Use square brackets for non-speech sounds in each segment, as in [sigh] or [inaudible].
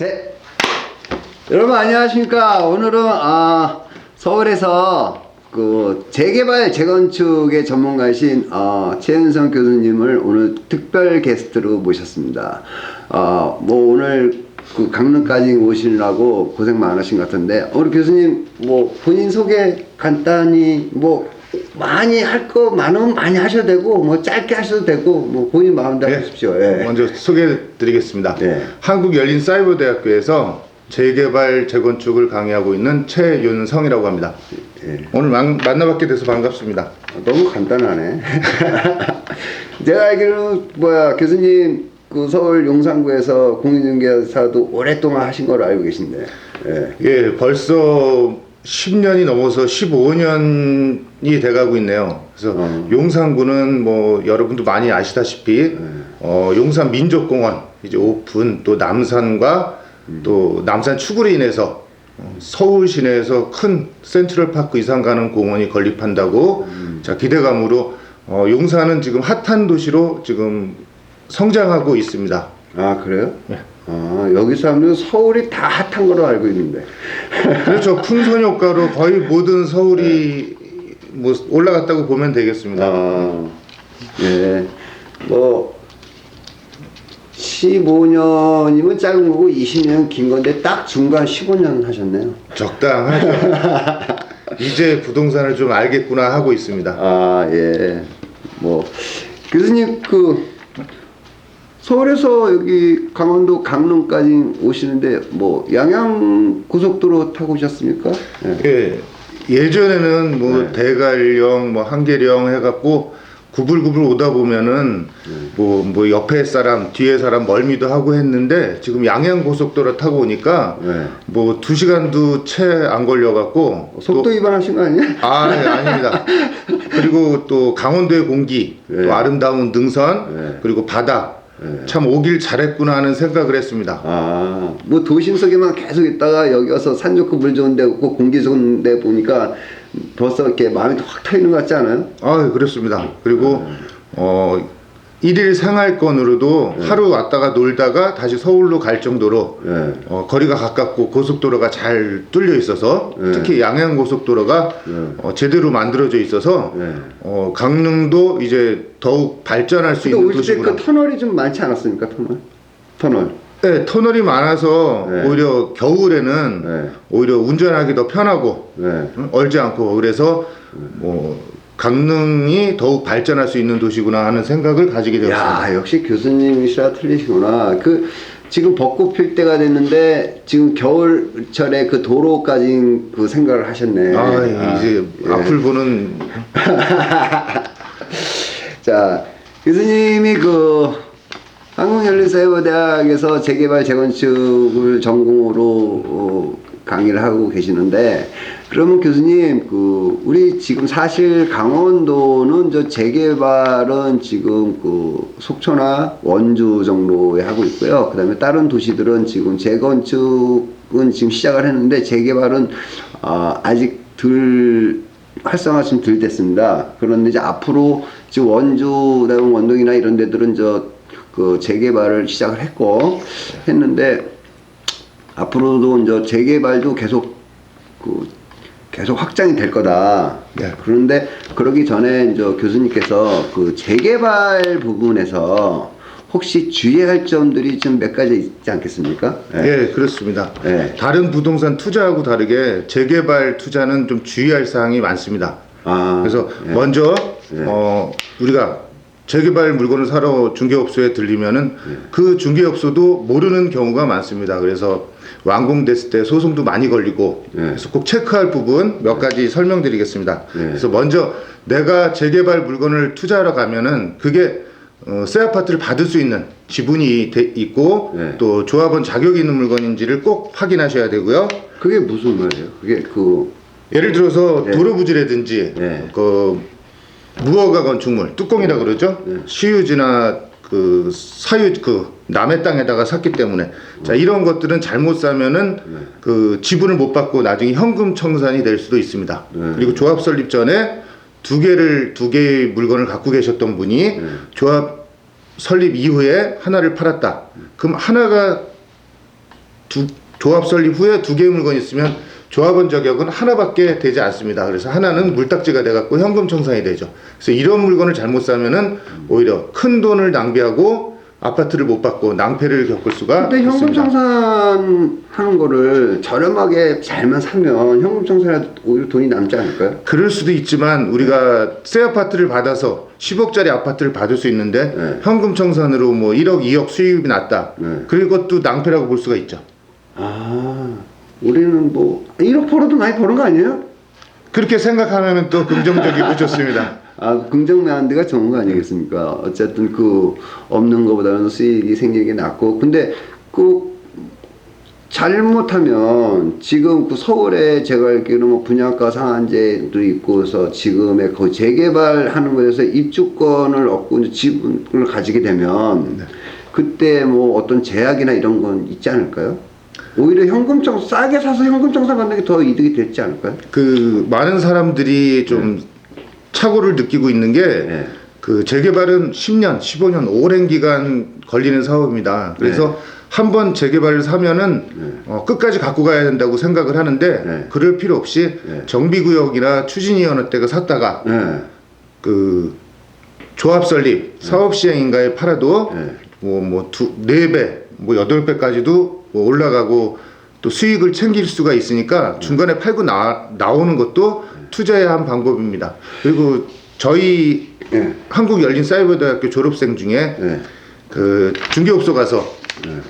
셋. 여러분 안녕하십니까? 오늘은 아, 서울에서 그 재개발 재건축의 전문가이신 어, 최은성 교수님을 오늘 특별 게스트로 모셨습니다. 어, 뭐 오늘 그 강릉까지 오시느라고 고생 많으신 것 같은데 우리 교수님 뭐 본인 소개 간단히 뭐 많이 할 거 많으면 많이 하셔도 되고 뭐 짧게 하셔도 되고 뭐 본인 마음대로 하십시오. 예. 먼저 소개해드리겠습니다. 네. 한국 열린 사이버 대학교에서 재개발 재건축을 강의하고 있는 최윤성이라고 합니다. 예. 오늘 만, 만나뵙게 돼서 반갑습니다. 너무 간단하네. [laughs] 제가 알기로는 뭐야 교수님 그 서울 용산구에서 공인중개사도 오랫동안 하신 걸로 알고 계신데. 예. 예, 벌써 10년이 넘어서 15년이 돼가고 있네요. 그래서 어. 용산구는 뭐 여러분도 많이 아시다시피 어, 용산 민족공원 이제 오픈 또 남산과 또 남산 추구로 인해서 어, 서울 시내에서 큰 센트럴 파크 이상 가는 공원이 건립한다고 자 기대감으로 어, 용산은 지금 핫한 도시로 지금 성장하고 있습니다. 아 그래요? 네. 아 여기 사람들은 서울이 다 핫한 걸로 알고 있는데. 그렇죠. 풍선 효과로 거의 모든 서울이 뭐 올라갔다고 보면 되겠습니다. 아 예. 뭐 15년이면 짧은 거고 20년 긴 건데 딱 중간 15년 하셨네요. 적당하죠. [laughs] 이제 부동산을 좀 알겠구나 하고 있습니다. 아, 예. 뭐, 교수님, 그, 서울에서 여기 강원도 강릉까지 오시는데, 뭐, 양양 고속도로 타고 오셨습니까? 예. 예, 예전에는 뭐 네. 대관령, 뭐 한계령 해갖고 구불구불 오다 보면은 뭐, 뭐 옆에 사람, 뒤에 사람 멀미도 하고 했는데 지금 양양 고속도로 타고 오니까 네. 뭐 두 시간도 채 안 걸려갖고 속도 위반하신 거 아니에요? 아, 네, 아닙니다. 그리고 또 강원도의 공기, 네. 또 아름다운 능선, 네. 그리고 바다. 네. 참 오길 잘했구나 하는 생각을 했습니다. 아, 뭐 도심 속에만 계속 있다가 여기 와서 산 좋고 물 좋은 데 없고 공기 좋은 데 보니까 벌써 이렇게 마음이 확 트이는 것 같지 않아요? 아, 그렇습니다. 그리고 네. 어 일일 생활권으로도 하루 왔다가 놀다가 다시 서울로 갈 정도로 예. 어, 거리가 가깝고 고속도로가 잘 뚫려 있어서 네. 특히 양양 고속도로가 네. 어, 제대로 만들어져 있어서 네. 어, 강릉도 이제 더욱 발전할 수 있는 도시구나. 때그 터널이 좀 많지 않았습니까, 터널? 터널. 네, 터널이 많아서 네. 오히려 겨울에는 네. 오히려 운전하기 더 편하고 네. 응? 얼지 않고 그래서 뭐 강릉이 더욱 발전할 수 있는 도시구나 하는 생각을 가지게 되었습니다. 야 역시 교수님이시라 틀리시구나. 그 지금 벚꽃 필 때가 됐는데 지금 겨울철에 그 도로까지 그 생각을 하셨네. 아, 이제 예. 앞을 보는 [laughs] 자 교수님이 그 한국연립사회대학에서 재개발 재건축을 전공으로 어, 강의를 하고 계시는데 그러면 교수님 그 우리 지금 사실 강원도는 저 재개발은 지금 그 속초나 원주 정도에 하고 있고요. 그다음에 다른 도시들은 지금 재건축은 지금 시작을 했는데 재개발은 아, 아직 덜 활성화 좀 덜 됐습니다. 그런데 이제 앞으로 지금 원주, 그다음에 원동이나 이런 데들은 저 그 재개발을 시작을 했고 했는데 앞으로도 이제 재개발도 계속 그 계속 확장이 될 거다. 네. 그런데 그러기 전에 이제 교수님께서 그 재개발 부분에서 혹시 주의할 점들이 좀 몇 가지 있지 않겠습니까? 예, 그렇습니다. 네. 다른 부동산 투자하고 다르게 재개발 투자는 좀 주의할 사항이 많습니다. 아, 그래서 예. 먼저 네. 어, 우리가 재개발 물건을 사러 중개업소에 들리면은 네. 그 중개업소도 모르는 경우가 많습니다. 그래서 완공됐을 때 소송도 많이 걸리고 네. 그래서 꼭 체크할 부분 몇 가지 설명드리겠습니다. 네. 그래서 먼저 내가 재개발 물건을 투자하러 가면은 그게 어, 새 아파트를 받을 수 있는 지분이 돼 있고 네. 또 조합원 자격이 있는 물건인지를 꼭 확인하셔야 되고요. 그게 무슨 말이에요? 그게 그 예를 들어서 네. 도로 부지라든지 네. 그 무허가 건축물 뚜껑이라 그러죠. 네. 시유지나 그 사유 그 남의 땅에다가 샀기 때문에 자 이런 것들은 잘못 사면은 네. 그 지분을 못 받고 나중에 현금 청산이 될 수도 있습니다. 네. 그리고 조합 설립 전에 두 개를 두 개의 물건을 갖고 계셨던 분이 네. 조합 설립 이후에 하나를 팔았다. 그럼 하나가 두, 조합 설립 후에 두 개의 물건이 있으면 조합원 자격은 하나밖에 되지 않습니다. 그래서 하나는 물딱지가 돼갖고 현금 청산이 되죠. 그래서 이런 물건을 잘못 사면은 오히려 큰 돈을 낭비하고 아파트를 못 받고 낭패를 겪을 수가 근데 현금 있습니다. 청산하는 거를 저렴하게 잘만 사면 현금 청산해도 오히려 돈이 남지 않을까요? 그럴 수도 있지만 우리가 새 아파트를 받아서 10억짜리 아파트를 받을 수 있는데 네. 현금 청산으로 뭐 1억, 2억 수입이 났다. 네. 그것도 낭패라고 볼 수가 있죠. 아, 우리는 뭐 1억 벌어도 많이 버는 거 아니에요? 그렇게 생각하면 또 긍정적이고 좋습니다. [laughs] 아, 긍정매한대가 좋은 거 아니겠습니까? 어쨌든 그 없는 것보다는 수익이 생기는 게 낫고. 근데 그 잘못하면 지금 그 서울에 제가 알기로는 뭐 분양가 상한제도 있고서 지금의 그 재개발하는 거에서 입주권을 얻고 이제 지분을 가지게 되면 그때 뭐 어떤 제약이나 이런 건 있지 않을까요? 오히려 현금청 싸게 사서 현금청산 받는 게 더 이득이 됐지 않을까요? 그 많은 사람들이 좀 착오를 느끼고 있는 게 네. 그 재개발은 10년, 15년 오랜 기간 걸리는 사업입니다. 그래서 한번 재개발을 사면은 어, 끝까지 갖고 가야 된다고 생각을 하는데 네. 그럴 필요 없이 네. 정비구역이나 추진위원회 때가 샀다가 네. 그 조합 설립, 사업 시행인가에 팔아도 네. 뭐뭐두네 배, 뭐 여덟 배까지도 뭐 올라가고 또 수익을 챙길 수가 있으니까 중간에 팔고 나 나오는 것도 투자의 한 방법입니다. 그리고 저희 네. 한국 열린 사이버대학교 졸업생 중에 네. 그 중개업소 가서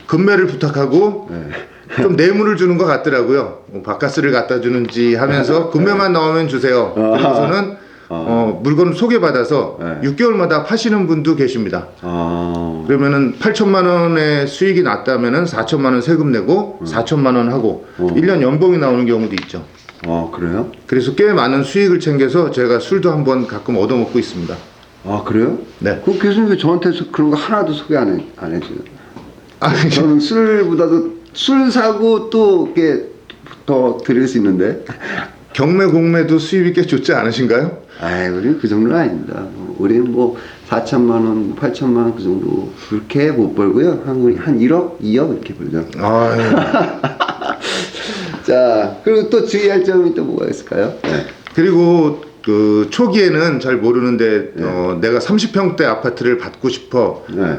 금매를 부탁하고 네. 좀 뇌물을 주는 것 같더라고요. 뭐 바카스를 갖다 주는지 하면서 금매만 나오면 주세요. 그래서는 어, 물건을 소개받아서 네. 6개월마다 파시는 분도 계십니다. 아. 그러면은 8천만 원의 수익이 났다면은 4천만 원 세금 내고 4천만 원 하고 어. 1년 연봉이 나오는 경우도 있죠. 아, 그래요? 그래서 꽤 많은 수익을 챙겨서 제가 술도 한번 가끔 얻어먹고 있습니다. 아, 그래요? 네. 그 교수님 왜 저한테 서- 그런 거 하나도 소개 안, 해, 안 해줘요? 아, 저는 술보다도 술 사고 또 이렇게 더 드릴 수 있는데. 경매 공매도 수입이 꽤 좋지 않으신가요? 아이, 우리는 그 정도는 아닙니다. 우리는 뭐 4천만 원, 8천만 원 그 정도 그렇게 못 벌고요. 한, 우리 한 1억, 2억 이렇게 벌죠. 아, [laughs] 자, 그리고 또 주의할 점이 또 뭐가 있을까요? 네. 그리고 그 초기에는 잘 모르는데 네. 어, 내가 30평대 아파트를 받고 싶어서 네.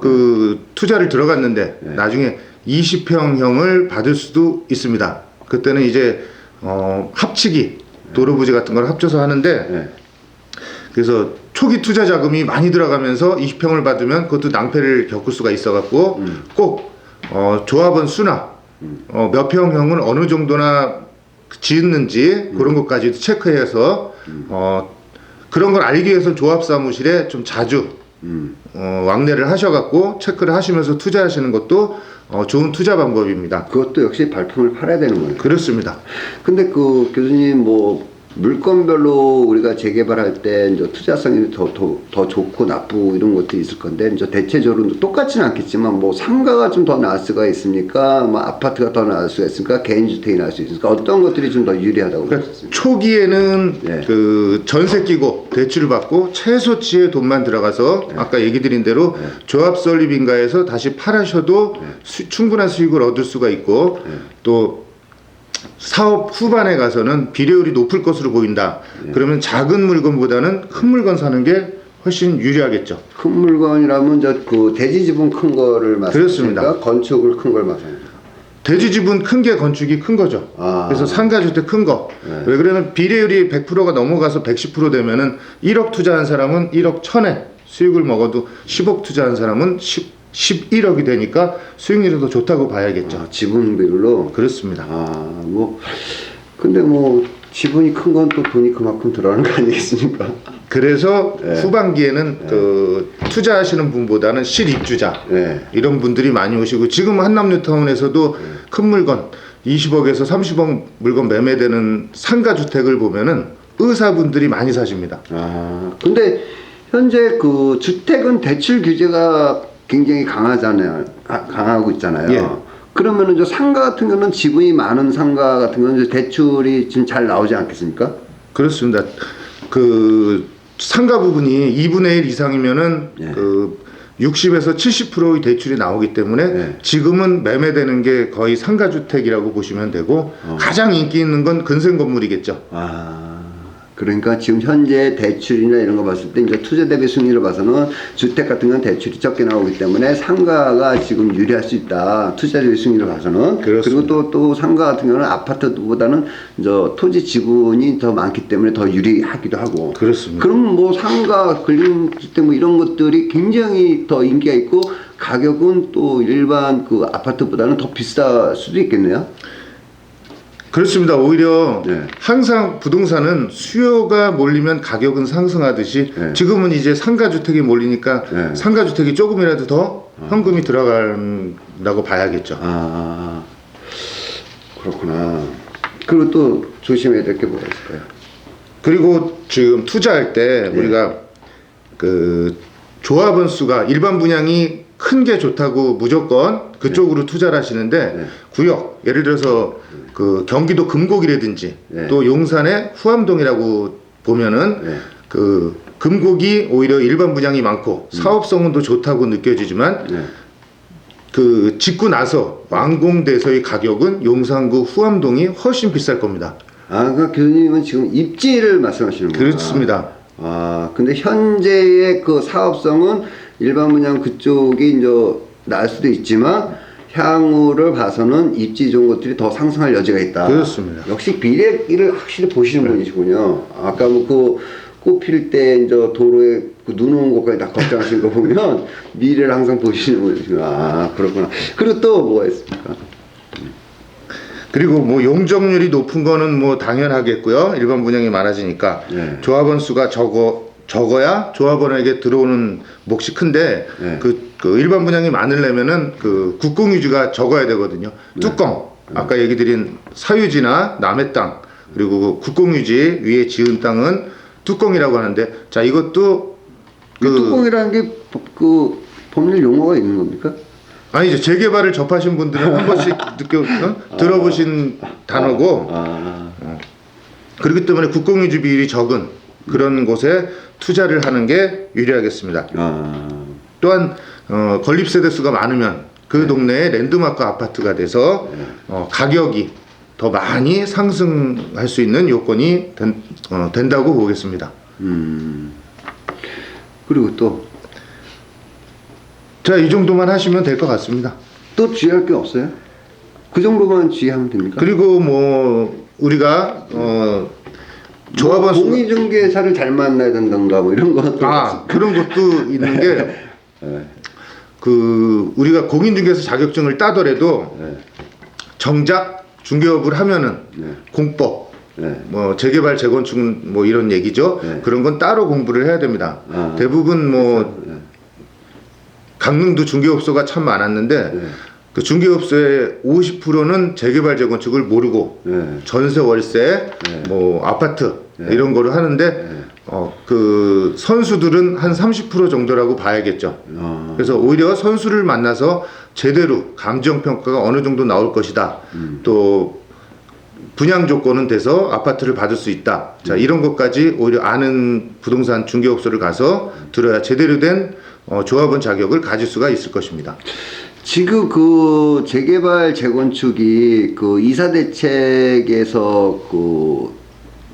그 투자를 들어갔는데 네. 나중에 20평형을 받을 수도 있습니다. 그때는 이제 어, 합치기 도로 부지 같은 걸 합쳐서 하는데 네. 그래서 초기 투자 자금이 많이 들어가면서 20평을 받으면 그것도 낭패를 겪을 수가 있어 갖고 음. 꼭 어, 조합원 수나 어, 몇 평형을 어느 정도나 지었는지 음. 그런 것까지도 체크해서 어, 그런 걸 알기 위해서 조합 사무실에 좀 자주 음. 어, 왕래를 하셔갖고 체크를 하시면서 투자하시는 것도 어, 좋은 투자 방법입니다. 그것도 역시 발품을 팔아야 되는 거예요. 그렇습니다. 근데 그 교수님 뭐 물건별로 우리가 재개발할 때 이제 투자성이 더, 더, 더 좋고 나쁘고 이런 것도 있을 건데 이제 대체적으로 똑같지는 않겠지만 뭐 상가가 좀 더 나을 수가 있습니까? 뭐 아파트가 더 나을 수가 있습니까? 개인주택이 나을 수 있습니까? 어떤 것들이 좀 더 유리하다고 그러니까 보셨습니까? 초기에는 네. 그 전세 끼고 대출을 받고 최소치의 돈만 들어가서 네. 아까 얘기 드린 대로 조합 설립인가에서 다시 팔으셔도 네. 수- 충분한 수익을 얻을 수가 있고 또 사업 후반에 가서는 비례율이 높을 것으로 보인다. 네. 그러면 작은 물건보다는 큰 물건 사는 게 훨씬 유리하겠죠. 큰 물건이라면 저 그 대지 지분 큰 거를 말씀하십니까? 그렇습니다. 건축을 큰 걸 말씀하십니까? 대지 지분 큰 게 건축이 큰 거죠. 아. 그래서 상가주택 큰 거. 네. 왜 그러면 비례율이 100%가 넘어가서 110% 되면은 1억 투자한 사람은 1억 천에 수익을 먹어도 10억 투자한 사람은 10, 11억이 되니까 수익률이 더 좋다고 봐야겠죠. 아, 지분 비율로 그렇습니다. 아, 뭐, 근데 뭐, 지분이 큰 건 또 돈이 그만큼 들어가는 거 아니겠습니까? 그래서 네. 후반기에는 그 투자하시는 분보다는 실입주자 네. 이런 분들이 많이 오시고 지금 한남뉴타운에서도 큰 물건 20억에서 30억 물건 매매되는 상가 주택을 보면은 의사분들이 많이 사십니다. 아, 근데 현재 그 주택은 대출 규제가 굉장히 강하잖아요. 아, 강하고 있잖아요. 예. 그러면은 저 상가 같은 경우는 지분이 많은 상가 같은 경우는 대출이 지금 잘 나오지 않겠습니까? 그렇습니다. 그 상가 부분이 2분의 1 이상이면은 예. 그 60에서 70%의 대출이 나오기 때문에 네. 지금은 매매되는 게 거의 상가 주택이라고 보시면 되고 어. 가장 인기 있는 건 근생 건물이겠죠. 아, 그러니까 지금 현재 대출이나 이런 거 봤을 때 이제 투자 대비 순위로 봐서는 주택 같은 건 대출이 적게 나오기 때문에 상가가 지금 유리할 수 있다. 투자 대비 순위로 봐서는. 그렇습니다. 리고 또, 또 상가 같은 경우는 아파트보다는 이제 토지 지분이 더 많기 때문에 더 유리하기도 하고. 그렇습니다. 그럼 뭐 상가, 근린주택 뭐 이런 것들이 굉장히 더 인기가 있고 가격은 또 일반 그 아파트보다는 더 비쌀 수도 있겠네요. 그렇습니다. 오히려 네. 항상 부동산은 수요가 몰리면 가격은 상승하듯이 네. 지금은 이제 상가 주택이 몰리니까 네. 상가 주택이 조금이라도 더 현금이 들어간다고 봐야겠죠. 아 그렇구나. 그리고 또 조심해야 될 게 뭐가 있을까요? 그리고 지금 투자할 때 네. 우리가 그 조합원 수가 일반 분양이 큰 게 좋다고 무조건 그쪽으로 투자를 하시는데 네. 구역 예를 들어서 그 경기도 금곡이라든지 네. 또 용산의 후암동이라고 보면은 네. 그 금곡이 오히려 일반 분양이 많고 사업성은 더 좋다고 느껴지지만 네. 그 짓고 나서 완공돼서의 가격은 용산구 후암동이 훨씬 비쌀 겁니다. 아, 그 교수님은 지금 입지를 말씀하시는 거예요. 그렇습니다. 아, 근데 현재의 그 사업성은 일반 분양 그쪽이 이제 날 수도 있지만 향후를 봐서는 입지 좋은 것들이 더 상승할 여지가 있다. 그렇습니다. 역시 비례기를 확실히 보시는 네. 분이시군요. 아까 뭐그 꽃필 때 이제 도로에 그 눈 오는 것까지 다 걱정하시는 거 보면 [laughs] 미래를 항상 보시는 분이시구나. 아, 그렇구나. 그리고 또 뭐가 있습니까? 그리고 뭐 용적률이 높은 거는 뭐 당연하겠고요. 일반 분양이 많아지니까 네. 조합원 수가 적어 적어야 조합원에게 들어오는 몫이 큰데 네. 그, 그 일반 분양이 많으려면은 그 국공 유지가 적어야 되거든요. 네. 뚜껑 아까 얘기 드린 사유지나 남의 땅 그리고 그 국공 유지 위에 지은 땅은 뚜껑이라고 하는데 자 이것도 그 뚜껑이라는 게 그 법률 용어가 있는 겁니까? 아니죠 재개발을 접하신 분들은 한 번씩 [laughs] 느껴 어? 들어보신 단어고 아, 그렇기 때문에 국공 유지 비율이 적은 그런 곳에 투자를 하는 게 유리하겠습니다. 아, 또한 어, 건립 세대 수가 많으면 그 동네에 랜드마크 아파트가 돼서 어, 가격이 더 많이 상승할 수 있는 요건이 된, 어, 된다고 보겠습니다. 음. 그리고 또, 자, 이 정도만 하시면 될 것 같습니다. 또 주의할 게 없어요? 그 정도만 주의하면 됩니까? 그리고 뭐 우리가 어, 조합원 수 공인중개사를 잘 만나야 된다던가 뭐 이런 것도 아 그런 것도 있는 게 [laughs] 네. 그 우리가 공인중개사 자격증을 따더라도 네. 정작 중개업을 하면은 네. 공법 네. 뭐 재개발 재건축 뭐 이런 얘기죠 네. 그런 건 따로 공부를 해야 됩니다 아. 대부분 뭐 네. 강릉도 중개업소가 참 많았는데 네. 그 중개업소의 50%는 재개발 재건축을 모르고 네. 전세 월세 네. 뭐 아파트 네. 이런 거를 하는데 네. 어 그 선수들은 한 30% 정도라고 봐야겠죠 아, 그래서 오히려 선수를 만나서 제대로 감정 평가가 어느 정도 나올 것이다. 음. 또 분양 조건은 돼서 아파트를 받을 수 있다. 음. 자 이런 것까지 오히려 아는 부동산 중개업소를 가서 들어야 제대로 된 어, 조합원 자격을 가질 수가 있을 것입니다. 지금 그 재개발 재건축이 그 이사 대책에서 그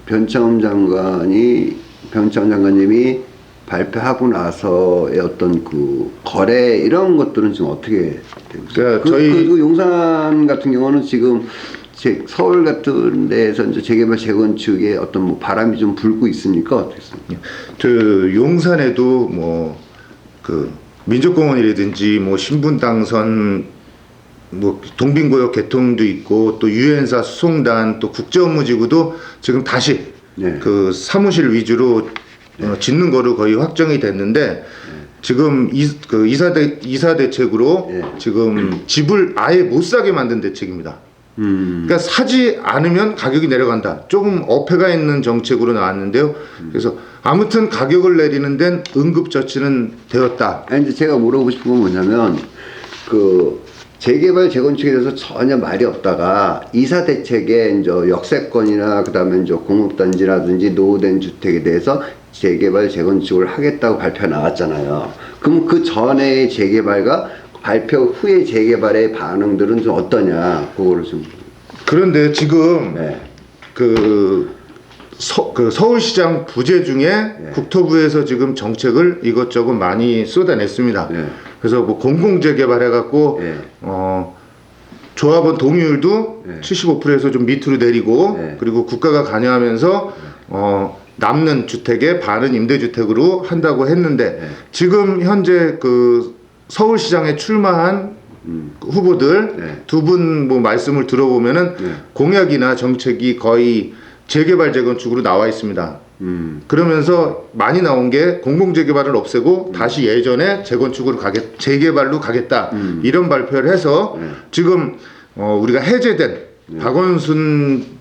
변창흠 장관이 변창흠 장관님이 발표하고 나서의 어떤 그 거래 이런 것들은 지금 어떻게 되고 있어요? 그러니까 그, 저희- 그 용산 같은 경우는 지금 제, 서울 같은 데에서 이제 재개발 재건축에 어떤 뭐 바람이 좀 불고 있습니까? 어떻습니까? 저 용산에도 뭐 그 민족공원이라든지 뭐 신분 당선 뭐 동빙구역 개통도 있고 또 유엔사 수송단 또 국제업무지구도 지금 다시 네. 그 사무실 위주로 어, 짓는 거로 거의 확정이 됐는데 지금 이, 그 이사 대 이사 대책으로 네. 지금 집을 아예 못 사게 만든 대책입니다. 음. 그러니까 사지 않으면 가격이 내려간다. 조금 어폐가 있는 정책으로 나왔는데요. 그래서 아무튼 가격을 내리는 데는 응급처치는 되었다. 아니, 이제 제가 물어보고 싶은 건 뭐냐면, 그, 재개발, 재건축에 대해서 전혀 말이 없다가, 이사 대책에 이제 역세권이나, 그 다음에 이제 공업단지라든지 노후된 주택에 대해서 재개발 재건축을 하겠다고 발표 나왔잖아요. 그럼 그 전에 재개발과 발표 후에 재개발의 반응들은 좀 어떠냐? 그거를 좀. 그런데 지금 네. 그, 서, 그 서울시장 부재 중에 국토부에서 지금 정책을 이것저것 많이 쏟아냈습니다. 네. 그래서 뭐 공공 재개발 해갖고 네. 어, 조합원 동의율도 네. 75%에서 좀 밑으로 내리고 네. 그리고 국가가 관여하면서 어, 남는 주택의 반은 임대주택으로 한다고 했는데 네. 지금 현재 그 서울시장에 출마한 후보들 네. 두분 뭐 말씀을 들어보면은 네. 공약이나 정책이 거의 재개발 재건축으로 나와 있습니다. 음. 그러면서 많이 나온 게 공공 재개발을 없애고 다시 예전에 재건축으로 가겠 재개발로 가겠다 이런 발표를 해서 네. 지금 어 우리가 해제된 박원순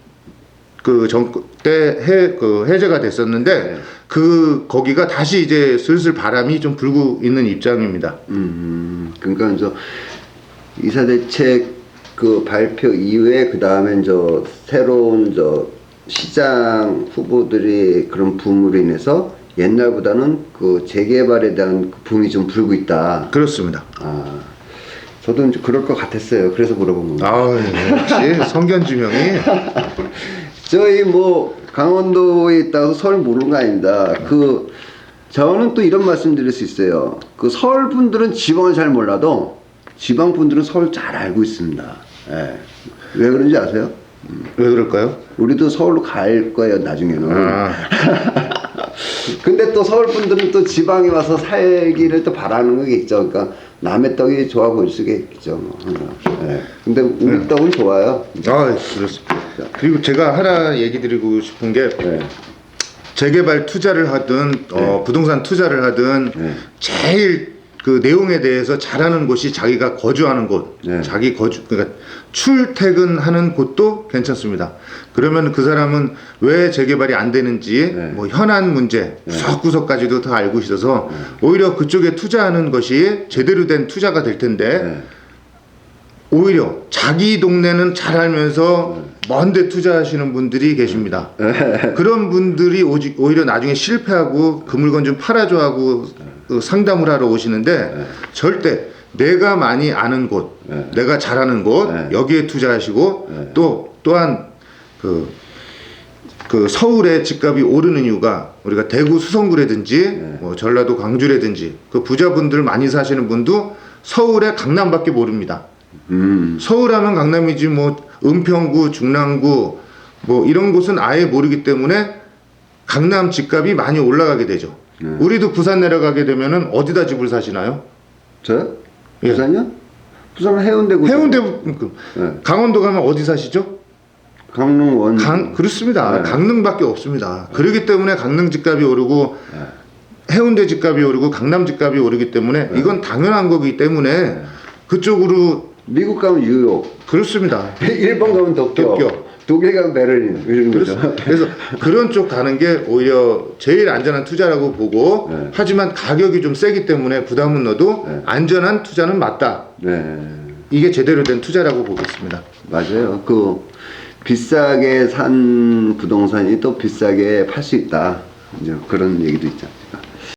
그 정권 때해 그 해제가 됐었는데 네. 그 거기가 다시 이제 슬슬 바람이 좀 불고 있는 입장입니다. 음, 그러니까 저 이사 대책 그 발표 이후에 그 다음에 저 새로운 저 시장 후보들이 그런 붐으로 인해서 옛날보다는 그 재개발에 대한 그 붐이 좀 불고 있다. 그렇습니다. 아, 저도 이제 그럴 것 같았어요. 그래서 물어본 겁니다. 아 역시 성견 지명이 [laughs] 저희 뭐 강원도에 있다고 서울 모르는 거 아닙니다. 그 저는 또 이런 말씀 드릴 수 있어요. 그 서울 분들은 지방을 잘 몰라도 지방 분들은 서울 잘 알고 있습니다. 예. 왜 그런지 아세요? 왜 그럴까요? 우리도 서울로 갈 거예요 나중에는. 아, [laughs] 근데 또 서울 분들은 또 지방에 와서 살기를 또 바라는 게 있죠. 그러니까 남의 떡이 좋아 보일 수가 있죠. 뭐. 예. 근데 우리 떡은 좋아요. 아 그렇습니다. 그리고 제가 하나 얘기 드리고 싶은 게 예. 재개발 투자를 하든 어, 부동산 투자를 하든 네. 제일 그 내용에 대해서 잘하는 곳이 자기가 거주하는 곳, 네. 자기 거주 그러니까 출퇴근하는 곳도 괜찮습니다. 그러면 그 사람은 왜 재개발이 안 되는지 네. 뭐 현안 문제 구석구석까지도 다 알고 있어서 오히려 그쪽에 투자하는 것이 제대로 된 투자가 될 텐데 네. 오히려 자기 동네는 잘 알면서 먼데 투자하시는 분들이 계십니다. [laughs] 그런 분들이 오지, 오히려 나중에 실패하고 그 물건 좀 팔아줘 하고 그 상담을 하러 오시는데 절대 내가 많이 아는 곳, 네. 내가 잘하는 곳 네. 여기에 투자하시고 네. 또 또한 그, 그 서울의 집값이 오르는 이유가 우리가 대구 수성구라든지 네. 뭐 전라도 광주라든지 그 부자분들 많이 사시는 분도 서울의 강남밖에 모릅니다. 음. 서울하면 강남이지 뭐 은평구, 중랑구 뭐 이런 곳은 아예 모르기 때문에 강남 집값이 많이 올라가게 되죠. 네. 우리도 부산 내려가게 되면은 어디다 집을 사시나요? 저요? 예. 부산요? 부산 해운대구. 해운대 그, 네. 강원도 가면 어디 사시죠? 강릉 원. 강 그렇습니다. 네. 강릉밖에 없습니다. 그렇기 때문에 강릉 집값이 오르고 해운대 집값이 오르고 강남 집값이 오르기 때문에 네. 이건 당연한 거기 때문에 그쪽으로 미국 가면 뉴욕. 그렇습니다. [laughs] 일본 가면 도쿄. 도쿄. 독일 가면 베를린. 이런 거죠. 그래서, 그래서 그런 쪽 가는 게 오히려 제일 안전한 투자라고 보고 네. 하지만 가격이 좀 세기 때문에 부담은 넣어도 네. 안전한 투자는 맞다. 네. 이게 제대로 된 투자라고 보겠습니다. 맞아요. 그 비싸게 산 부동산이 또 비싸게 팔 수 있다. 이제 그런 얘기도 있죠.